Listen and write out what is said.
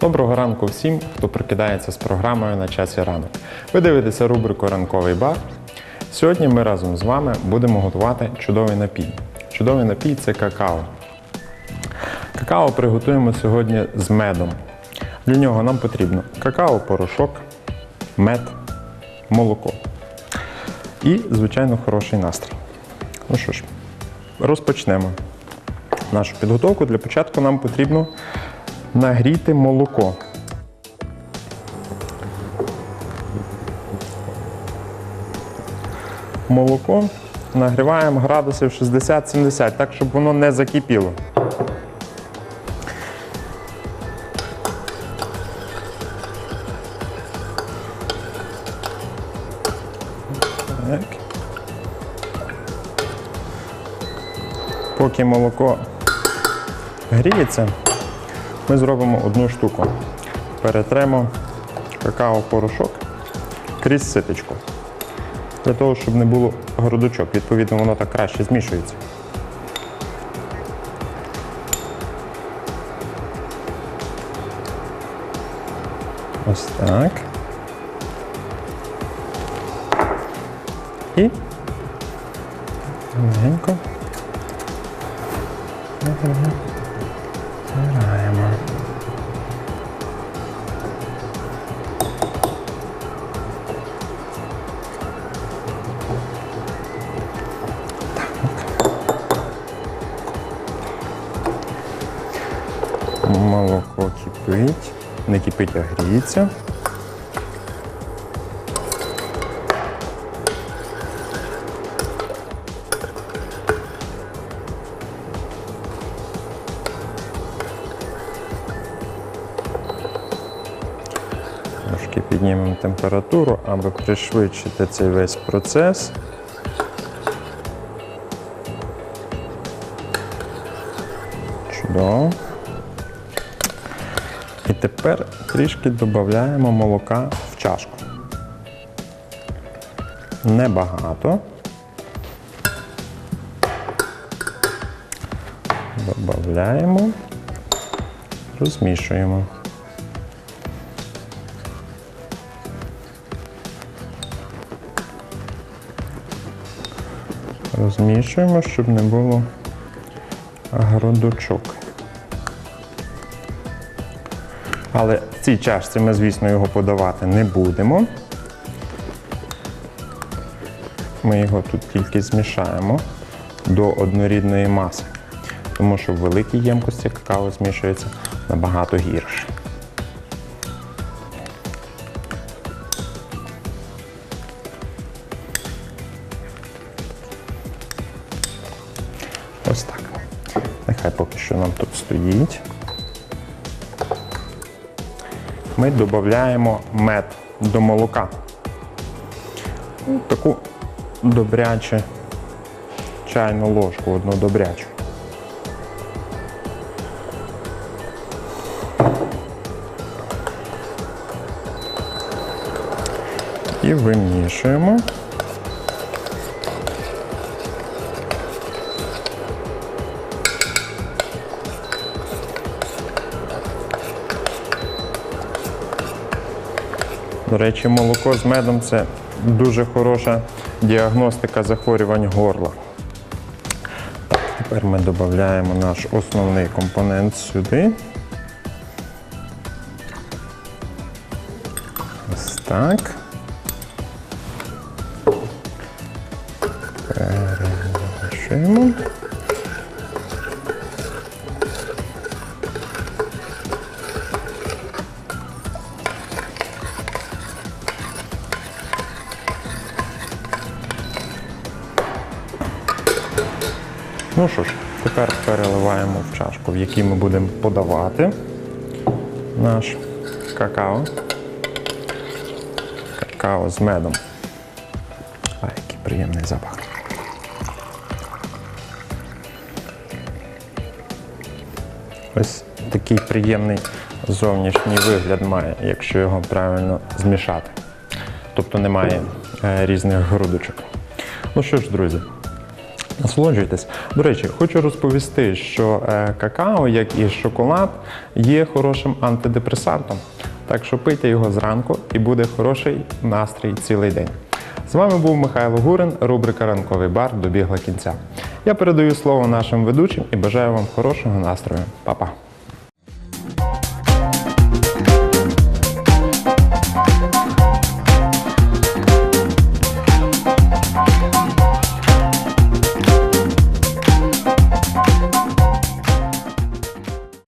Доброго ранку всім, хто прикидається з програмою на часі ранок. Ви дивитеся рубрику Ранковий бар. Сьогодні ми разом з вами будемо готувати чудовий напій. Чудовий напій це какао. Какао приготуємо сьогодні з медом. Для нього нам потрібно какао-порошок, мед, молоко і, звичайно, хороший настрій. Ну що ж, розпочнемо нашу підготовку. Для початку нам потрібно нагріти молоко. Молоко нагріваємо градусів 60-70, так, щоб воно не закипіло. Поки молоко гріється, ми зробимо одну штуку. Перетремо какао-порошок крізь ситочку. Для того, щоб не було грудочок. Відповідно, воно так краще змішується. Ось так. І легенько Збираємо. Молоко кипить. Не кипить, а гріється. Піднімемо температуру, аби пришвидшити цей весь процес. Чудово. І тепер трішки додаємо молока в чашку. Небагато. Додаємо, розмішуємо. Розмішуємо, щоб не було грудочок. Але в цій чашці ми, звісно, його подавати не будемо. Ми його тут тільки змішаємо до однорідної маси, тому що в великій ємкості какао змішується набагато гірше. Ось так. Нехай поки що нам тут стоїть. Ми додаємо мед до молока. Таку добряче чайну ложку, одну добрячу. І вимішуємо. До речі, молоко з медом це дуже хороша діагностика захворювань горла. Так, тепер ми додаємо наш основний компонент сюди. Ось так. Перемішуємо. Ну що ж, тепер переливаємо в чашку, в якій ми будемо подавати наш какао. Какао з медом. А, який приємний запах. Ось такий приємний зовнішній вигляд має, якщо його правильно змішати. Тобто немає е, різних грудочок. Ну що ж, друзі, Насолоджуйтесь. До речі, хочу розповісти, що е, какао, як і шоколад, є хорошим антидепресантом. Так що пийте його зранку і буде хороший настрій цілий день. З вами був Михайло Гурин, рубрика Ранковий бар добігла кінця. Я передаю слово нашим ведучим і бажаю вам хорошого настрою. Па-па!